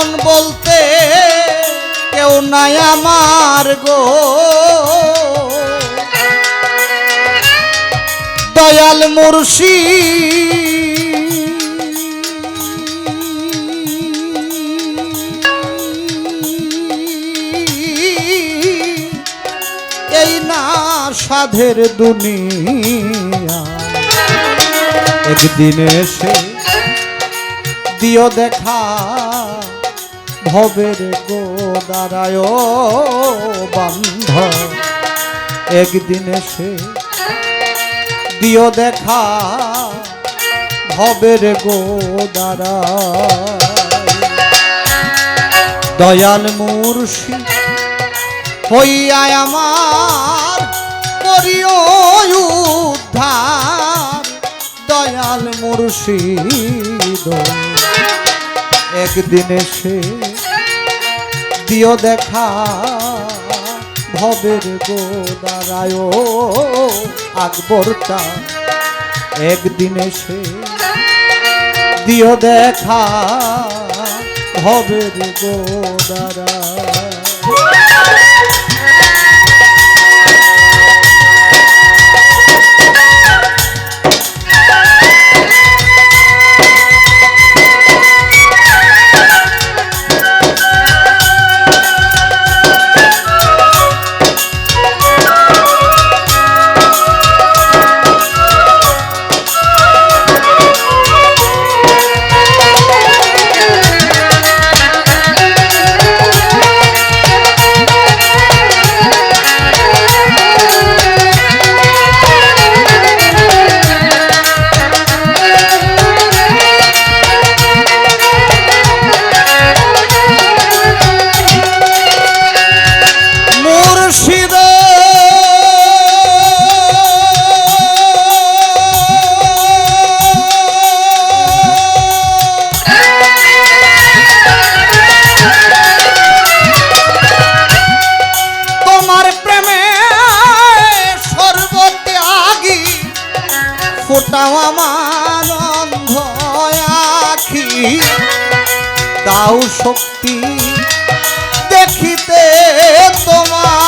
আপন বলতে কেউ নাই আমার গো। দয়াল মুর্শি, এই না সাধের দুনিয়া। একদিন এসে দিও দেখা। ভবের গো দাঁড়ায় বান্ধ একদিন এসে দিও দেখা ভবের গোদারা দয়াল মুর্শি হইয়া আমার করিও উদ্ধার, দয়াল মুর্শিদ একদিন এসে দিও দেখা ভবের গোদারায় আকবরটা একদিন এসে দিও দেখা ভবের গোদারা ফোটাও আমার অন্ধ আখি। দাও শক্তি দেখিতে তোমার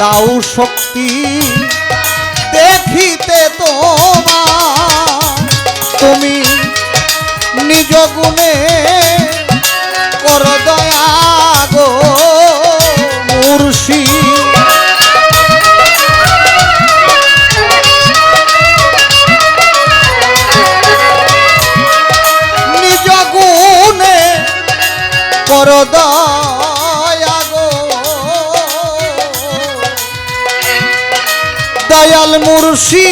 দাও শক্তি দেখিতে তোমার। তুমি নিজ গুণে মুর্শি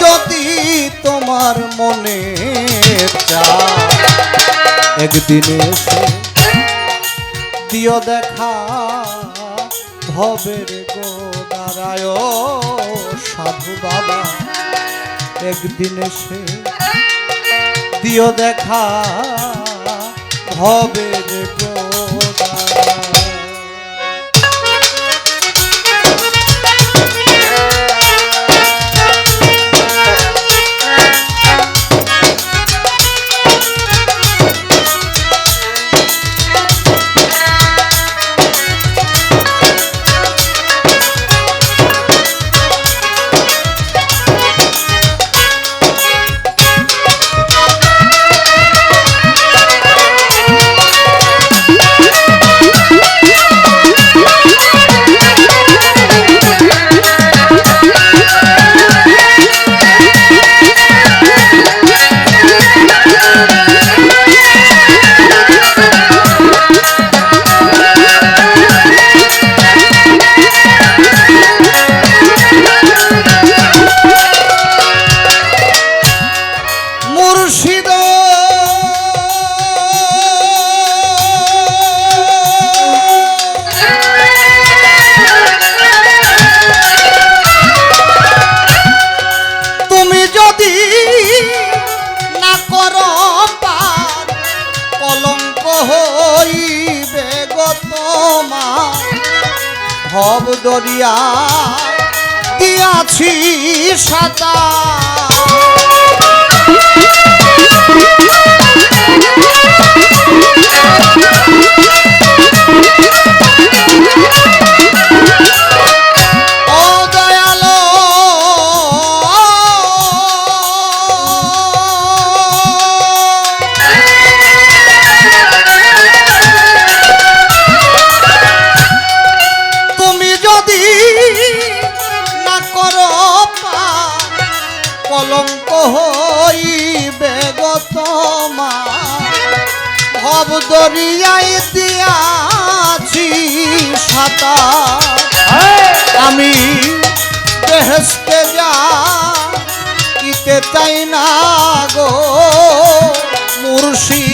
যদি তোমার মনে চায় একদিন এসে দিও দেখা ভবের গোদারায় সাধু বাবা একদিন এসে দিও দেখা হবে গোদারা দরিয়া দিয়াছি সাতা। সাঁতার আমি বেহেস্তে যা ইতে চাই না গো মুর্শি।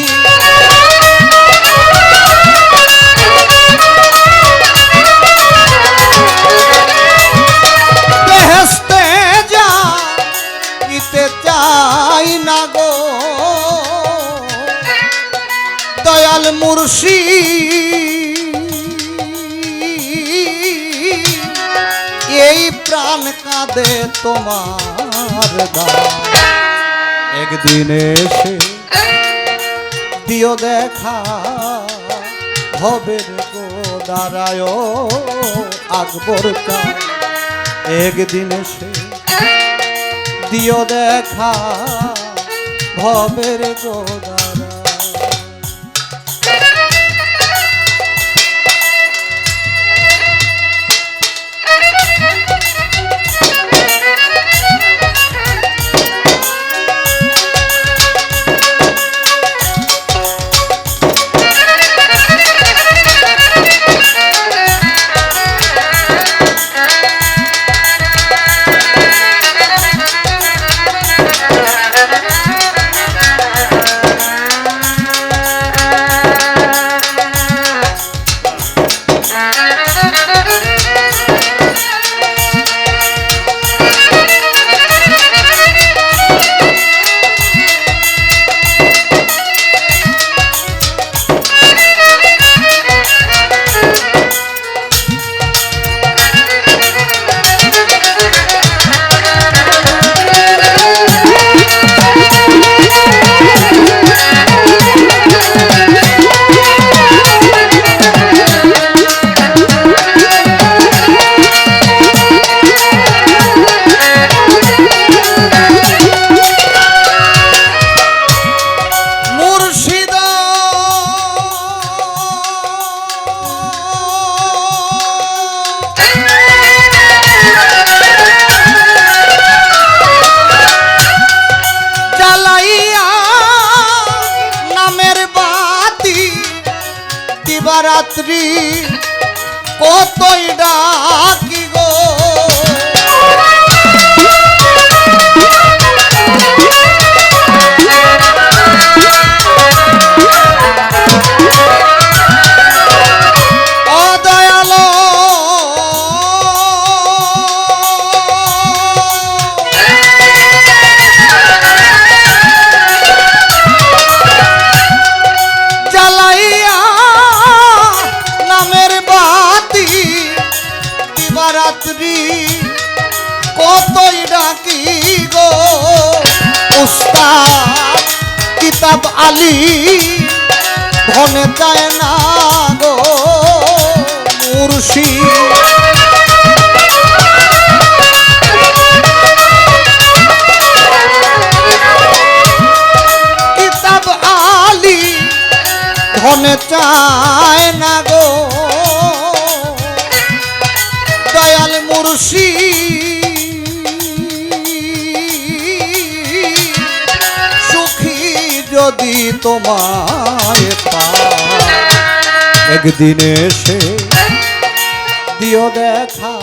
বেহেস্তে যা ইতে চাই না গো দয়াল মুর্শি। প্রাণ কাঁদে তোমার দান একদিন এসে দিও দেখা হবে গো দাঁড়ায় আকবর কা একদিন এসে দিও দেখা ভবের গো দাঁড়ায় মুর্শিদ দিবারাত্রি কতই ডাকি দিবারাত্রি কতই ডাকি গো। উস্তাদ, কিতাব আলী, ধনে চায় না গো মুর্শি কিতাব আলী, ধনে চায় না মুর্শি সুখী যদি তোমায় একদিন এসে দিও দেখা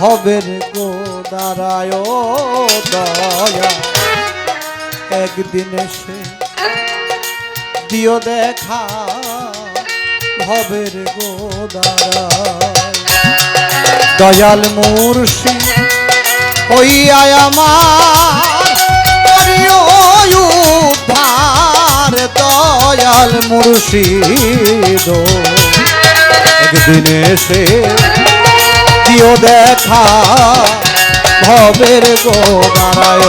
হবে গো দাঁড়ায় দয়া। একদিন এসে দিও দেখা হবে রে গো দাঁড়ায় দয়াল মুর্শি আমার করিও উদ্ধার দয়াল মুর্শিদ একদিন এসে দিও দেখা ভবের গোদারায়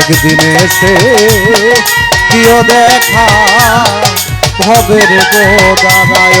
একদিন এসে দিও দেখা ভবের গোদারায়